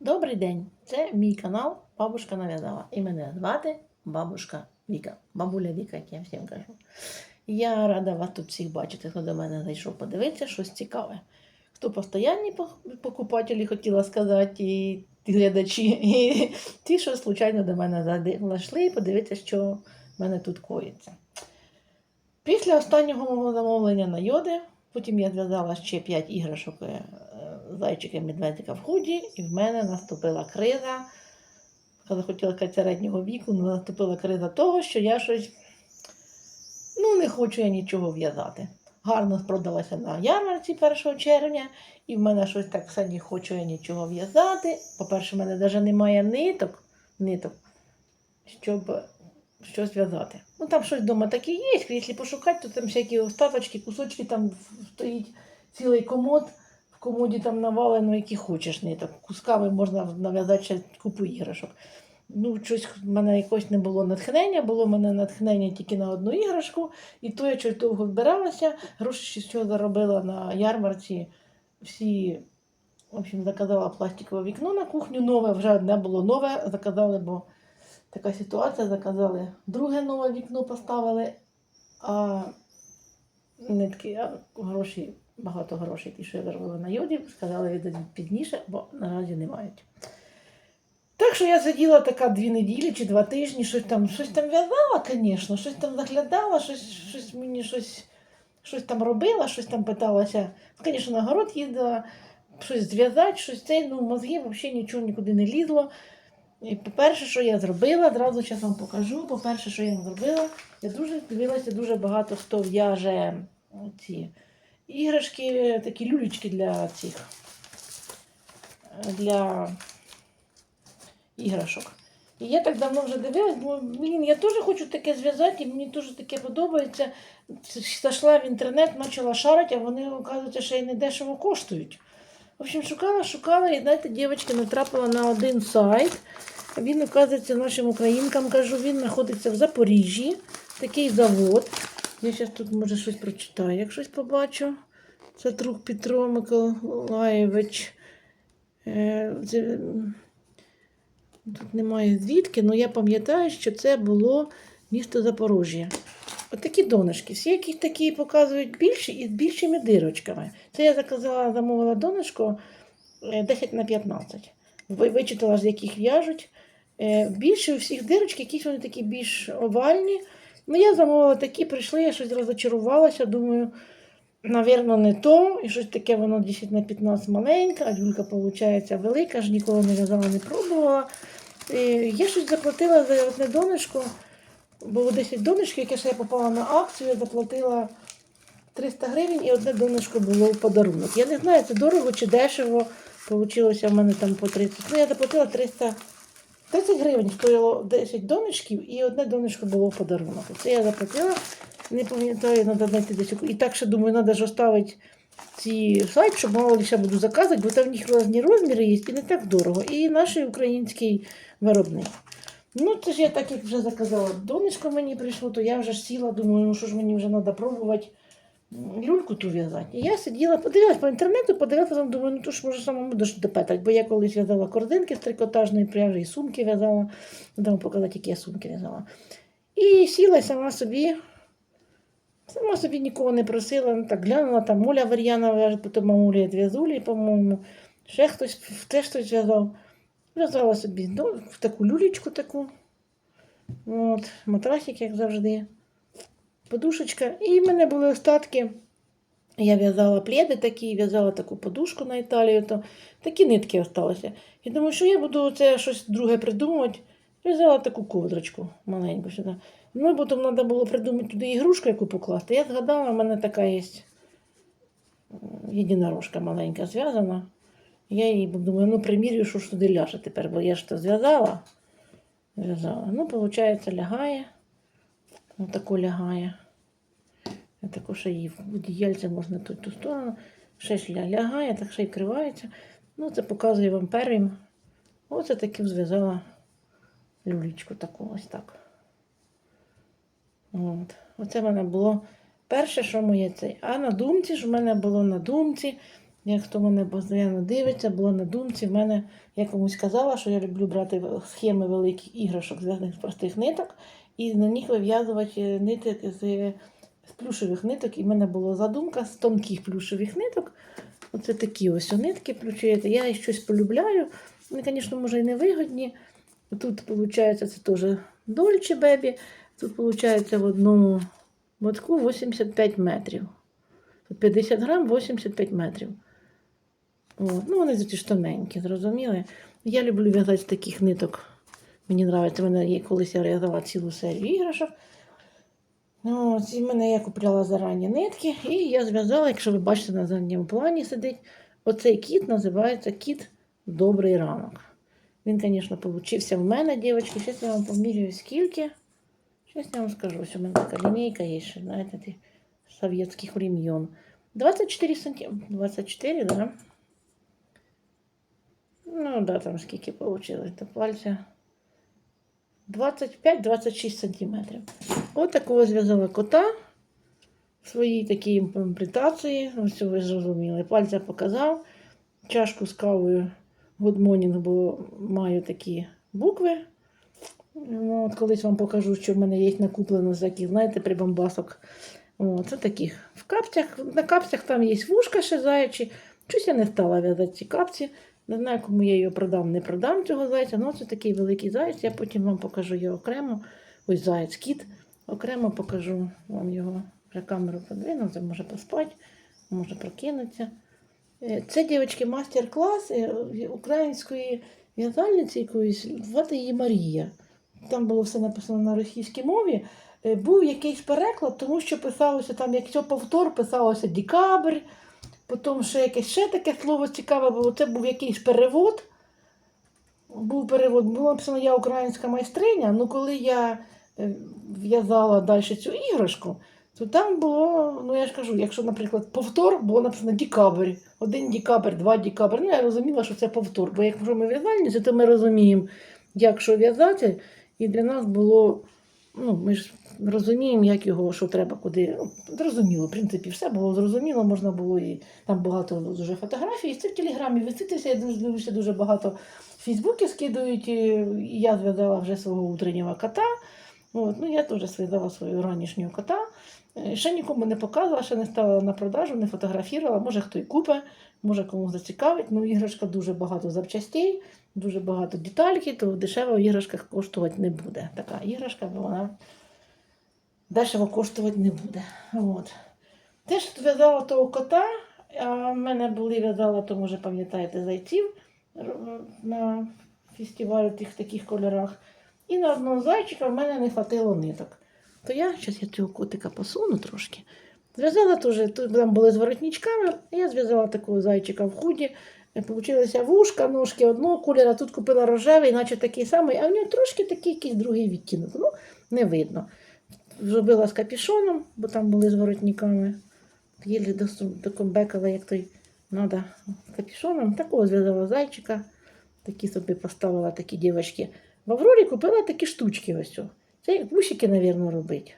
Добрий день! Це мій канал Бабушка нав'язала. І мене звати Бабушка Віка. Бабуля Віка, як я всім кажу. Я рада вас тут всіх бачити, хто до мене зайшов подивитися, щось цікаве. Хто постоянні покупателі, хотіла сказати, і глядачі, і ті, що случайно до мене зайшли, подивитися, що в мене тут коїться. Після останнього мого замовлення на йоди, потім я зв'язала ще 5 іграшок е, зайчика медведика в худі, і в мене наступила криза. Я захотіла сказати середнього віку, але наступила криза того, що я щось ну, не хочу я нічого в'язати. Гарно продалася на ярмарці 1 червня, і в мене щось так все не хочу я нічого в'язати. По-перше, в мене навіть немає ниток, ниток щоб щось в'язати. Ну там щось вдома таке є, якщо пошукати, то там всякі остаточки, кусочки, там стоїть цілий комод, комоді там навалено, які хочеш ниток. Кусками можна нав'язати ще купу іграшок. Ну, щось в мене якось не було натхнення, було в мене натхнення тільки на одну іграшку, і то я щось довго збиралася, гроші з цього заробила на ярмарці. Всі, в общем, заказала пластикове вікно на кухню, нове, вже одне було нове, заказали, бо така ситуація, заказали друге нове вікно поставили, а нитки, а гроші, багато грошей, ті, що я заробила на йоді, сказали віддадуть пізніше, бо наразі не мають. Так що я сиділа така дві неділі чи два тижні, щось там, щось там в'язала, звісно, щось там заглядала, щось, щось мені щось, щось там робила, щось там питалася. Звісно, на город їздила, щось зв'язати, щось цей, ну, мозги взагалі нічого нікуди не лізло. І по-перше, що я зробила, одразу зараз вам покажу. По-перше, що я зробила, я дуже дивилася, дуже багато хто в'яже ці іграшки, такі люлечки для цих для іграшок. І я так давно вже дивилась, бо блін, я теж хочу таке зв'язати, і мені теж таке подобається. Зайшла в інтернет, почала шарити, а вони, оказується, ще й не дешево коштують. В общем, шукала, шукала, і знаєте, дівчинка натрапила на один сайт. Він, оказується, нашим українкам кажу, він знаходиться в Запоріжжі, такий завод. Я зараз тут, може, щось прочитаю, як щось побачу. Це друг Петро Миколаєвич. Е, Тут немає звідки, але я пам'ятаю, що це було місто Запоріжжя. Отакі донышки. Всі якісь такі показують більші і з більшими дирочками. Це я заказала, замовила донышко е, 10 на 15. Ви- Вичитала, з яких в'яжуть. Е, Більше у всіх дирочки, якісь вони такі більш овальні. Ну, я замовила такі, прийшли, я щось розочарувалася. Думаю, навірно, не то. І щось таке воно 10 на 15 маленьке, а люлька, виходить, велика, ж ніколи не в'язала, не пробувала. Е, Я щось заплатила за одне донышко. Було 10 донышків, яке ще я попала на акцію, я заплатила 300 гривень і одне донышко було в подарунок. Я не знаю, це дорого чи дешево. Получилося в мене там по 30. Ну, я заплатила 300 30 гривень стоїло 10 донечків і одне донечко було в подарунок. Це я заплатила, не пам'ятаю, треба знайти десь. І так ще думаю, треба ж оставити ці сайт, щоб мало ще буду заказувати, бо там в них різні розміри є і не так дорого. І наш український виробник. Ну, це ж я так як вже заказала. Донечко мені прийшло, то я вже сіла, думаю, ну що ж мені вже треба пробувати люльку ту в'язати. І я сиділа, подивилась по інтернету, подивилася, думаю, ну то ж може самому дош- допетать, бо я колись в'язала корзинки з трикотажної пряжі, і сумки в'язала. Дам показати, які я сумки в'язала. І сіла сама собі. Сама собі нікого не просила, ну, так глянула, там Оля Вар'яна в'яже, потім мамуля Двязулі, по-моєму. Ще хтось теж хтось в'язав. В'язала собі ну, в таку люлечку таку. От, матрасик, як завжди. Подушечка. І в мене були остатки. Я в'язала пледи такі, в'язала таку подушку на Італію, то такі нитки залишилися. І думаю, що я буду це щось друге придумувати. В'язала таку ковдрочку маленьку сюди. Ну, потім треба було придумати туди ігрушку, яку покласти. Я згадала, в мене така є єдинорожка маленька зв'язана. Я її думаю, ну примірюю, що ж туди ляже тепер, бо я ж то зв'язала. Зв'язала. Ну, виходить, лягає. Отако лягає. Я таку ще її в одіяльце можна ту, ту сторону. Ще ж лягає, так ще й кривається. Ну, це показую вам первим. Оце таки зв'язала люлічку таку ось так. От. Оце в мене було перше, що моє цей. А на думці ж в мене було на думці Як хто мене постійно дивиться, було на думці, в мене я комусь казала, що я люблю брати схеми великих іграшок, зв'язаних з простих ниток, і на них вив'язувати нитки з, з плюшевих ниток. І в мене була задумка з тонких плюшевих ниток. Оце такі ось нитки плющуєте. Я їх щось полюбляю. Вони, звісно, може і не вигодні. Тут, виходить, це теж Дольче Бебі. Тут, виходить, в одному мотку 85 метрів. Тут 50 грам 85 метрів. От. Ну, вони ж тоненькі, зрозуміли. Я люблю в'язати з таких ниток. Мені подобається, мене є колись я в'язала цілу серію іграшок. Ну, От, і мене я купляла зарані нитки, і я зв'язала, якщо ви бачите на задньому плані сидить, оцей кіт називається кіт Добрий ранок. Він, звісно, получився в мене, дівчатки. Зараз я вам поміряю скільки. Зараз я вам скажу, ось у мене така лінійка є ще, знаєте, ті совєтських времен. 24 сантиметра. 24, да? Ну, да, там скільки вийшло. До пальця 25-26 сантиметрів. От такого зв'язала кота в своїй такій імплементації. Ось ви зрозуміли. Пальця показав. Чашку з кавою Good Morning, бо маю такі букви. Ну, От колись вам покажу, що в мене є накуплено з таких, знаєте, прибамбасок. О, це таких. В капцях, на капцях там є вушка ще заячі. Щось я не стала в'язати ці капці. Не знаю, кому я його продам, не продам цього зайця. Ну, це такий великий заяць. Я потім вам покажу його окремо. Ось заяць кіт. Окремо покажу вам його. Вже камеру подвину, це може поспати, може прокинутися. Е, Це, дівчатки, мастер-клас е, української в'язальниці якоїсь, звати її Марія. Там було все написано на російській мові. Е, Був якийсь переклад, тому що писалося там, якщо повтор, писалося декабрь, потім ще якесь ще таке слово цікаве було. Це був якийсь перевод. Був перевод, було написано Я українська майстриня. Ну, коли я е, в'язала далі цю іграшку, то там було, ну я ж кажу, якщо, наприклад, повтор, було написано декабрь, один декабрь, два декабрь. Ну, я розуміла, що це повтор. Бо якщо ми в'язальниці, то ми розуміємо, як що в'язати. І для нас було, ну, ми ж розуміємо, як його, що треба, куди. Зрозуміло, в принципі, все було зрозуміло, можна було і там багато дуже фотографій. Це в телеграмі виситися, я дуже дивлюся, дуже багато в Фейсбуці скидують. І я зв'язала вже свого утреннього кота. От, ну, я теж зв'язала свого ранішнього кота. Е, Ще нікому не показувала, ще не ставила на продажу, не фотографувала. Може хто й купить, може комусь зацікавить. Ну, іграшка дуже багато запчастей, дуже багато детальки, то дешево в іграшках коштувати не буде. Така іграшка, бо вона дешево коштувати не буде. От. Теж в'язала того кота, а в мене були в'язала, то може пам'ятаєте, зайців на фестивалі в тих таких кольорах. І на одного зайчика в мене не хватило ниток. То я, зараз я цього котика посуну трошки. Зв'язала теж, тут там були з воротничками, я зв'язала такого зайчика в худі. Получилися вушка, ножки одного кольору, тут купила рожевий, наче такий самий, а в нього трошки такий якийсь другий відтінок. Ну, не видно. Зробила з капішоном, бо там були з воротниками. Єлі докомбекала, як той з капішоном. Такого зв'язала зайчика. Такі собі поставила такі дівчатки. В Аврорі купила такі штучки ось. Це як бусики, мабуть, робить.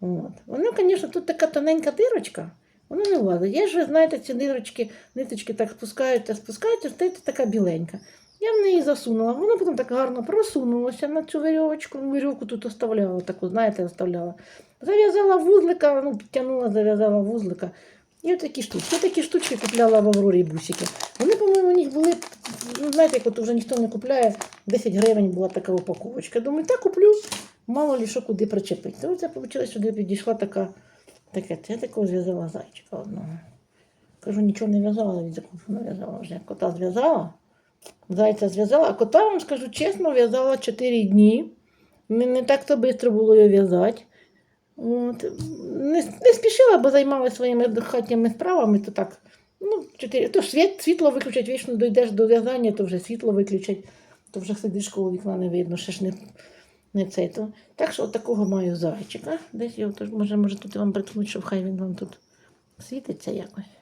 От. Воно, звісно, тут така тоненька дирочка, воно не влазить. Є ж, ви знаєте, ці дирочки, ниточки так спускаються, спускаються, стається така біленька. Я в неї засунула, воно потім так гарно просунулося на цю вірьовочку. Вірьовку тут оставляла, таку, знаєте, оставляла. Зав'язала вузлика, ну, підтягнула, зав'язала вузлика. І отакі штучки. Такі штучки купляла в Аврорі бусики. Вони, по-моєму, у них були, ну, знаєте, як от вже ніхто не купляє, 10 гривень була така упаковочка. Думаю, так куплю, мало ли що куди причепити. То це вийшло, сюди підійшла така, таке, я такого зв'язала зайчика одного. Кажу, нічого не в'язала, від закупу не в'язала вже. Кота зв'язала, зайця зв'язала, а кота, вам скажу чесно, в'язала 4 дні. Не, не так то швидко було його в'язати. От. Не, не спішила, бо займалася своїми хатніми справами, то так. Ну, чотири. То світ, світло виключать, вічно дійдеш до в'язання, то вже світло виключать, то вже сидиш коло вікна не видно, ще ж не, не цей. То. Так що от такого маю зайчика. Десь його може, може тут вам приткнуть, щоб хай він вам тут світиться якось.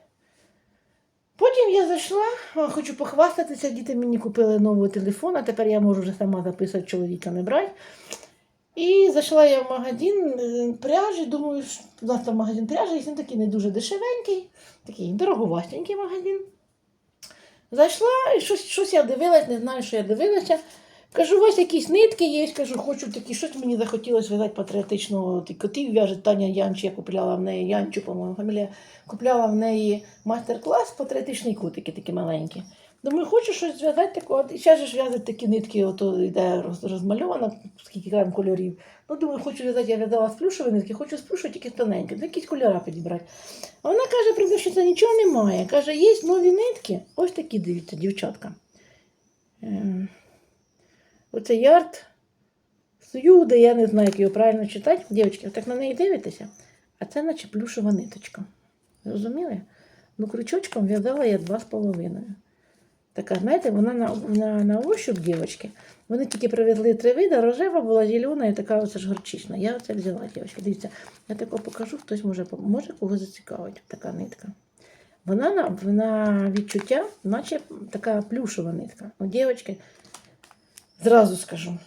Потім я зайшла, хочу похвастатися, діти мені купили новий телефон, а тепер я можу вже сама записувати чоловіка не брати. І зайшла я в магазин е, пряжі, думаю, що у нас там магазин пряжі, і він такий не дуже дешевенький, такий дороговастенький магазин. Зайшла і щось, щось я дивилась, не знаю, що я дивилася. Кажу, у вас якісь нитки є, кажу, хочу такі, щось мені захотілося в'язати патріотичного Ті котів в'яже Таня Янчі, я купляла в неї Янчу, по-моєму, фамілія. Купляла в неї майстер-клас патріотичні котики такі маленькі. Думаю, хочу щось зв'язати таке. От, і зараз ж в'язати такі нитки, ото йде роз- розмальовано, скільки там кольорів. Ну, думаю, хочу в'язати, я в'язала з нитки, хочу з плюшу тільки тоненькі, ну, якісь кольори підібрати. А вона каже, продавщиця, нічого немає. Каже, є нові нитки, ось такі, дивіться, дівчатка. Оце ярд Сюди, я не знаю, як його правильно читати. Дівчатки, так на неї дивитеся, а це наче плюшова ниточка. Розуміли? Ну, крючочком в'язала я два з половиною. Така, знаєте, вона на, на, на ощуп, дівчатки. Вони тільки привезли три види, рожева була зелена і така оце ж горчична. Я оце взяла, дівчатки. Дивіться, я тако покажу, хтось може, може кого зацікавить така нитка. Вона на, на відчуття, наче така плюшова нитка. Ну, дівчатки, зразу скажу.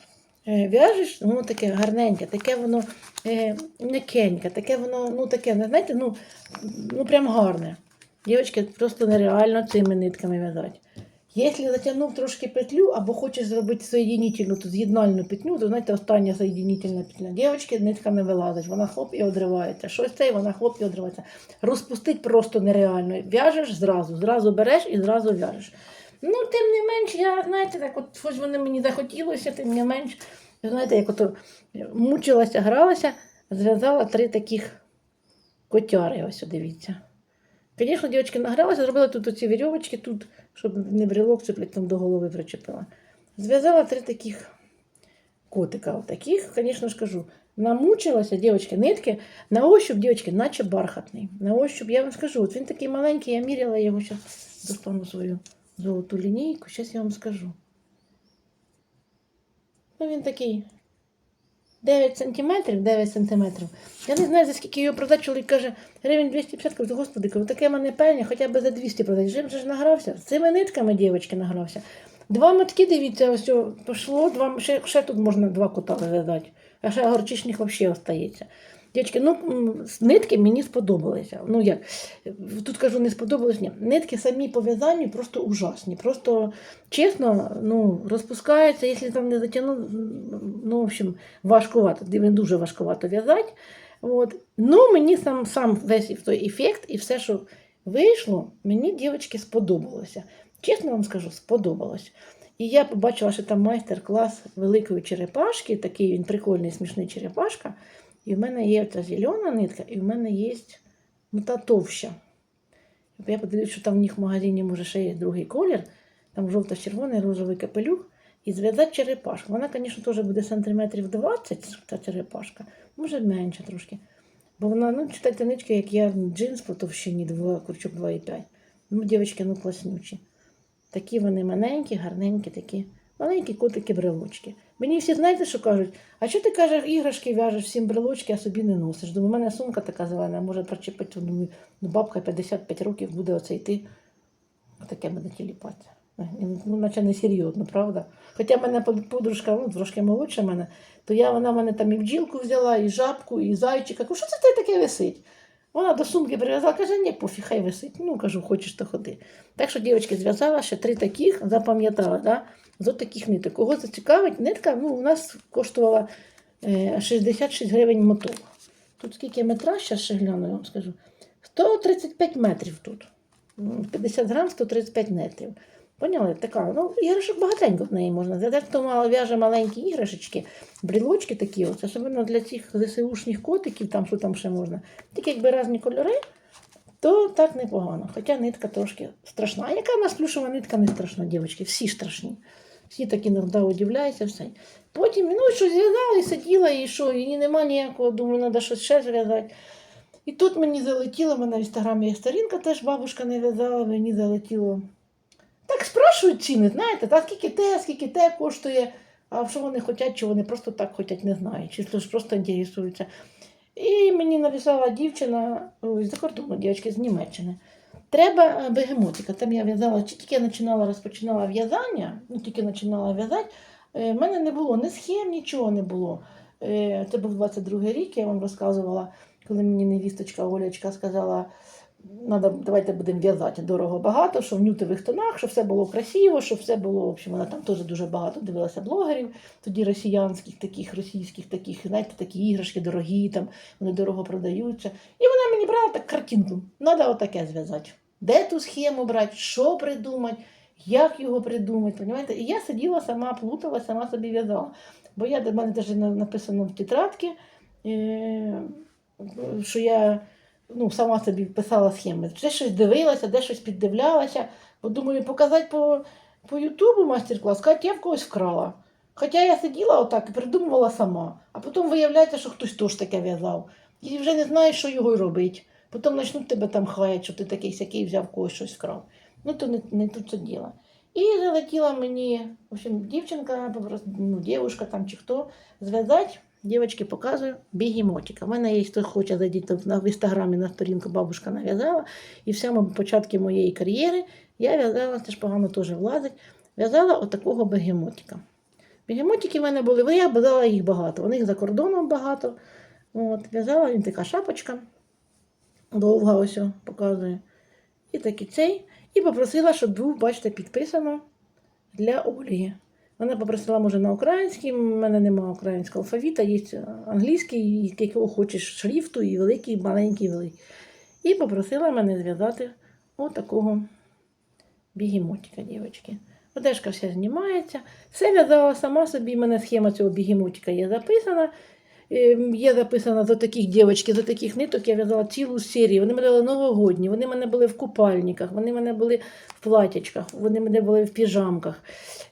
Е, В'яжеш, воно таке гарненьке, таке воно е, м'якеньке, таке воно, ну таке, знаєте, ну, ну прям гарне. Дівчатки, просто нереально цими нитками в'язати. Якщо затягнув трошки петлю або хочеш зробити соєдинительну, тут з'єднальну петлю, то знаєте, остання соєдинительна петля. Дівчатки, нитка не вилазить, вона хлоп і одривається. Щось цей, вона хлоп і одривається. Розпустить просто нереально. В'яжеш зразу, зразу береш і зразу в'яжеш. Ну, тим не менш, я, знаєте, так от, хоч воно мені захотілося, тим не менш, знаєте, як ото мучилася, гралася, зв'язала три таких котяри, ось дивіться. Звісно, дівчатки награлася, зробила тут оці вірьовочки, тут, щоб не брелок цеплять там до голови причепила. Зв'язала три таких котика. Отаких, звісно ж кажу. Намучилася, дівчатки, нитки, на ощуп, дівчатки, наче бархатний. На ощуп, я вам скажу, от він такий маленький, я міряла його, зараз достану свою золоту лінійку, зараз я вам скажу. Ну, він такий 9 сантиметрів, 9 сантиметрів. Я не знаю, за скільки його продати. Чоловік каже, гривень 250, кажу, господи, кажу, таке мене пельня, хоча б за 200 продати. Жим же ж награвся. З цими нитками, дівчатки, награвся. Два мотки, дивіться, ось пішло, два, ще, ще тут можна два кота вив'язати. А ще горчичних взагалі остається. Дівчатки, ну нитки мені сподобалися. Ну як, тут кажу, не сподобалось, ні. Нитки самі по в'язанню просто ужасні. Просто чесно, ну, розпускаються, якщо там не затягну, ну, в общем, важкувато, він дуже важкувато в'язати. От. Ну, мені сам, сам весь той ефект і все, що вийшло, мені, дівчатки, сподобалося. Чесно вам скажу, сподобалось. І я побачила, що там майстер-клас великої черепашки, такий він прикольний, смішний черепашка. І в мене є ця зелена нитка, і в мене є ну, та товща. Я подивлюсь, що там в них в магазині може ще є другий колір, там жовто-червоний розовий капелюх. І зв'язати черепашку. Вона, звісно, теж буде сантиметрів 20, та черепашка, може менше трошки. Бо вона, ну, читайте нитки, як я джинс по товщині 2, курчок 2,5. Ну, дівчатки, ну класнючі. Такі вони маленькі, гарненькі, такі маленькі котики брелочки. Мені всі знаєте, що кажуть? А що ти кажеш, іграшки в'яжеш всім брелочки, а собі не носиш? Думаю, у мене сумка така зелена, може причепити, ну бабка 55 років буде оце йти. Таке буде тіліпатися. Ну, наче не серйозно, правда? Хоча в мене подружка ну, трошки молодша мене, то я, вона мене там і бджілку взяла, і жабку, і зайчика. Що це таке висить? Вона до сумки прив'язала, каже, ні, пофіг, хай висить. Ну, кажу, хочеш, то ходи. Так що, дівчатки, зв'язала ще три таких, запам'ятала, да? з таких ниток. Кого зацікавить, нитка ну, у нас коштувала е, 66 гривень моток. Тут скільки метраж, зараз ще гляну, я вам скажу. 135 метрів тут. М, 50 грам, 135 метрів. Поняли? Така, ну, іграшок багатенько в неї можна зв'язати. Хто мало в'яже маленькі іграшечки, брілочки такі, ось, особливо для цих ЗСУшних котиків, там що там ще можна. Тільки якби різні кольори, то так непогано. Хоча нитка трошки страшна. А яка в нас плюшова нитка не страшна, дівчатки? Всі страшні. Всі такі іноді удивляються, все. Потім, ну, що зв'язала і сиділа, і що, і нема ніякого, думаю, треба щось ще зв'язати. І тут мені залетіло, в мене в інстаграмі є сторінка, теж бабушка не в'язала, мені залетіло. Так спрашують ціни, знаєте, та скільки те, скільки те коштує, а що вони хочуть, чи вони просто так хочуть, не знаю, чи просто інтересуються. І мені написала дівчина з-за кордону, дівчатки з Німеччини. Треба е, бегемотика. Там я в'язала, тільки я починала, розпочинала в'язання, ну тільки починала в'язати, е, в мене не було ні схем, нічого не було. Е, Це був 22 рік, я вам розказувала, коли мені невісточка Олечка сказала, Надо, давайте будемо в'язати дорого багато, що в нютових тонах, щоб все було красиво, щоб все було, в общем, вона там теж дуже багато дивилася блогерів, тоді росіянських, таких, російських, таких, знаєте, такі іграшки дорогі, там, вони дорого продаються. І вона мені брала так картинку. Треба отаке зв'язати. Де ту схему брати, що придумати, як його придумати, понімаєте? І я сиділа сама, плутала, сама собі в'язала. Бо я до мене навіть написано в тетрадці, е, що я ну, сама собі писала схеми. Де щось дивилася, де щось піддивлялася. Бо думаю, показати по, по Ютубу майстер-клас, сказати, я в когось вкрала. Хоча я сиділа отак і придумувала сама, а потім виявляється, що хтось теж таке в'язав. І вже не знаєш, що його й робити. Потім почнуть тебе там хаять, що ти такий сякий взяв когось щось вкрав. Ну, то не, не тут це діло. І залетіла мені, в общем, дівчинка, ну, дівчинка там чи хто, зв'язати. Дівчатки показую бігемотика. У мене є, хто хоче зайдіть в інстаграмі на сторінку бабушка нав'язала. І в самому початку моєї кар'єри я в'язала, це ж погано теж влазить, в'язала отакого бегемотика. Бегемотики в мене були, я в'язала їх багато. У них за кордоном багато. От, в'язала він така шапочка. Довга ось о, показую. І такий цей. І попросила, щоб був, бачите, підписано для Олі. Вона попросила, може, на українській, в мене немає українського алфавіта, є англійський, якого хочеш шрифту, і великий, і маленький, і великий. І попросила мене зв'язати отакого бігемотика, дівчатки. Одежка вся знімається. Все в'язала сама собі, в мене схема цього бігемотика є записана. Ем, Є записана за таких дівчатки, за таких ниток я в'язала цілу серію. Вони мене були новогодні, вони мене були в купальниках, вони мене були в платячках, вони мене були в піжамках,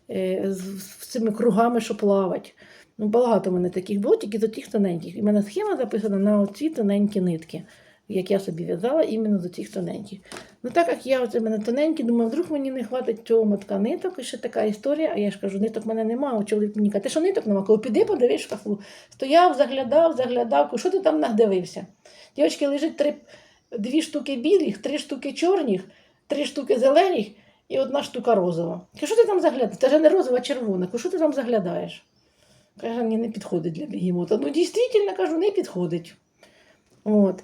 е, з цими кругами, що плавать. Ну, багато в мене таких було, тільки за тих тоненьких. І в мене схема записана на оці тоненькі нитки, як я собі в'язала іменно за цих тоненьких. Ну так як я оце мене тоненькі, думаю, вдруг мені не хватить цього мотка ниток, і ще така історія, а я ж кажу, ниток в мене немає, чоловік мені каже, ти що ниток нема? Коли піди, подивись шкафу. Стояв, заглядав, заглядав, що ти там нагдивився? Дівчатки, лежить три, дві штуки білих, три штуки чорних, три штуки зелених і одна штука розова. Кажу, що ти там заглядаєш? Це ж не розова, а червона. Кажу, що ти там заглядаєш? Каже, мені не підходить для бігемота. Ну, дійсно, кажу, не підходить. От.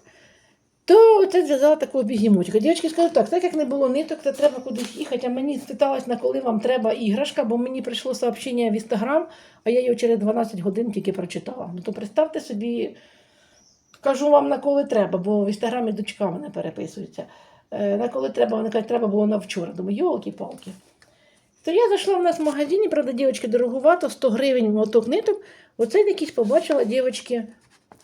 То це зв'язала такого бігемотика. Дівчатки сказали, так, так як не було ниток, то треба кудись їхати. А мені спиталась, на коли вам треба іграшка, бо мені прийшло сообщення в інстаграм, а я його через 12 годин тільки прочитала. Ну то представте собі, кажу вам на коли треба, бо в інстаграмі дочка мене переписується. Е, На коли треба, вони кажуть, треба було на вчора. Думаю, йолки-палки. То я зайшла в нас в магазині, правда, дівчатки дороговато, 100 гривень моток ниток. Оце якісь побачила дівчатки.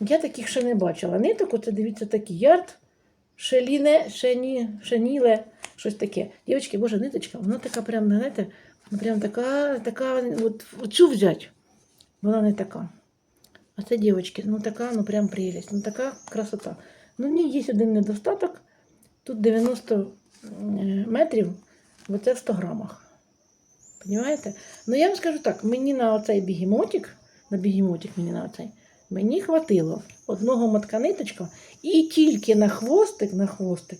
Я таких ще не бачила. Ниток, оце дивіться, такі ярд, шеліне, шені, шеніле, щось таке. Дівчатки, боже, ниточка, вона така прям, знаєте, прям така, така, от, оцю взять. Вона не така. А це, дівчатки, ну така, ну прям прелість, ну така красота. Ну, в ній є один недостаток. Тут 90 метрів, бо це в 100 грамах. Понимаєте? Ну я вам скажу так, мені на оцей бігемотик, на бігемотик мені на оцей, мені хватило одного мотка ниточка і тільки на хвостик, на хвостик.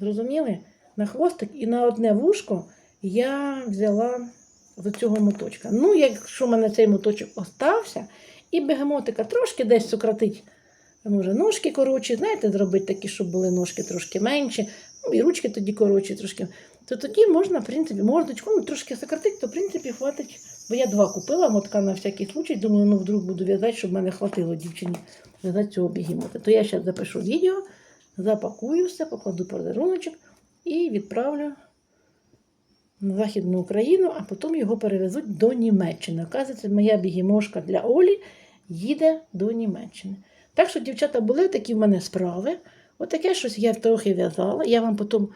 Зрозуміли? На хвостик і на одне вушко я взяла з цього моточка. Ну, якщо в мене цей моточок остався, і бегемотика трошки десь сократить, може, ножки коротші, знаєте, зробити такі, щоб були ножки трошки менші, ну і ручки тоді коротші трошки. То тоді можна, в принципі, мордочку ну, трошки сократити, то в принципі хватить. Бо я два купила мотка на всякий случай. Думаю, ну вдруг буду в'язати, щоб мене хватило дівчині в'язати цього бігемота. То я зараз запишу відео, запакую все, покладу подаруночок і відправлю на Західну Україну, а потім його перевезуть до Німеччини. Оказується, моя бігемошка для Олі їде до Німеччини. Так що, дівчата, були такі в мене справи. Отаке щось я трохи в'язала. Я вам потім,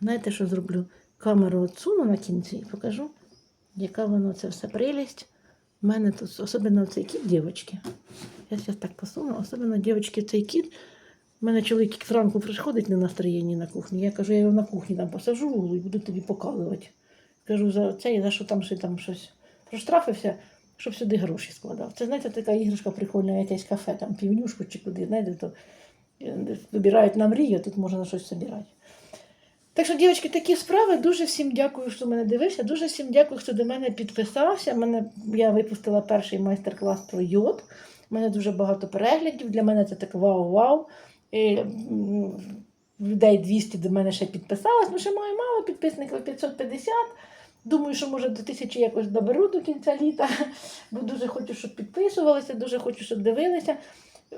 знаєте, що зроблю? Камеру отсуну на кінці і покажу, яка воно це все прелість. У мене тут, особливо цей кіт, дівчатки. Я зараз так посуну, особливо дівчатки, цей кіт. У мене чоловік зранку приходить на настроєнні на кухні. Я кажу, я його на кухні там посажу і буду тобі показувати. Кажу, за це і за що там ще там щось проштрафився, щоб сюди гроші складав. Це, знаєте, така іграшка прикольна, якесь кафе, там півнюшку чи куди, знаєте, то е, вибирають на мрію, тут можна щось збирати. Так що, дівчатки, такі справи. Дуже всім дякую, що мене дивився. Дуже всім дякую, хто до мене підписався. Мене, я випустила перший майстер-клас про йод. У мене дуже багато переглядів. Для мене це так вау-вау. Людей 200 до мене ще підписалось. Ну, ще маю мало підписників 550. Думаю, що може до тисячі якось доберу до кінця літа. Бо дуже хочу, щоб підписувалися, дуже хочу, щоб дивилися.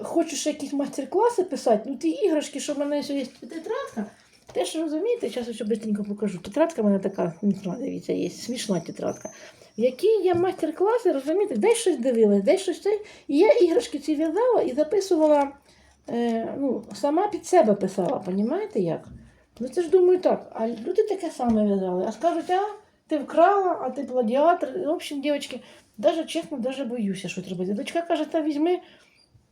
Хочу ще якісь майстер-класи писати. Ну, ті іграшки, що в мене ще є тетрадка. Теж розумієте, зараз я швидко покажу. Тетрадка в мене така смішна, дивіться, є смішна тетрадка. В якій є майстер-класи, розумієте, десь щось дивилась, десь щось це. І я іграшки ці в'язала і записувала, е, ну, сама під себе писала, понімаєте як? Ну це ж думаю так, а люди таке саме в'язали. А скажуть, а ти вкрала, а ти плагіатор. В общем, дівчатки, навіть чесно, даже боюся, що треба. Дочка каже, та візьми,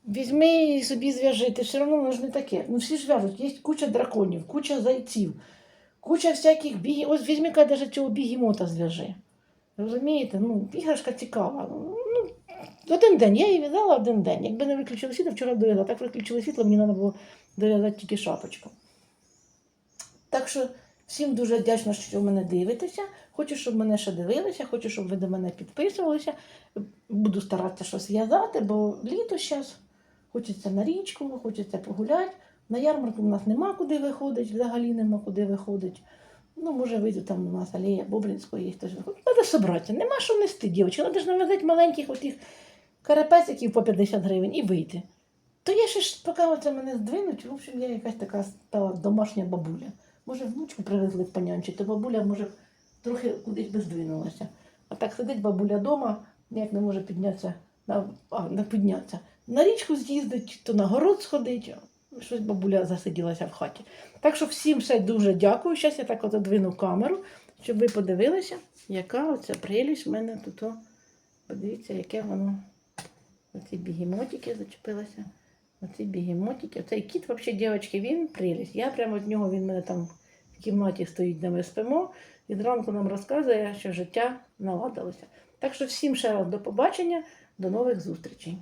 візьми і собі зв'яжи, ти все одно воно ж не таке. Ну всі ж в'яжуть, є куча драконів, куча зайців, куча всяких бігі. Ось візьми каже, навіть цього бігемота зв'яжи. Розумієте? Ну, іграшка цікава. Ну, один день. Я її в'язала один день. Якби не виключили світло, вчора б дов'язала. Так виключили світло, мені треба було дов'язати тільки шапочку. Так що всім дуже вдячна, що ви мене дивитеся. Хочу, щоб мене ще дивилися, хочу, щоб ви до мене підписувалися. Буду старатися щось в'язати, бо літо зараз. Хочеться на річку, хочеться погуляти. На ярмарку в нас нема куди виходить, взагалі нема куди виходить. Ну, може, вийду там у нас алея Бобринської, є хтось виходить. Треба собратися. Нема що нести, дівчатки. Треба ж нав'язати маленьких отих карапесиків по 50 гривень і вийти. То я ще ж, поки оце мене здвинуть, в общем, я якась така стала домашня бабуля. Може, внучку привезли в панянчі, то бабуля, може, трохи кудись би здвинулася. А так сидить бабуля вдома, ніяк не може піднятися а, не піднятися. На річку з'їздить, то на город сходить. Щось бабуля засиділася в хаті. Так що всім ще дуже дякую. Зараз я так от одвину камеру, щоб ви подивилися, яка оця прелість в мене тут. Подивіться, яке воно. Оці бігемотики зачепилися. Оці бігемотики. Оцей кіт, взагалі, дівчатки, він прелість. Я прямо від нього, він мене там в кімнаті стоїть, де ми спимо. І зранку нам розказує, що життя наладилося. Так що всім ще раз до побачення, до нових зустрічей.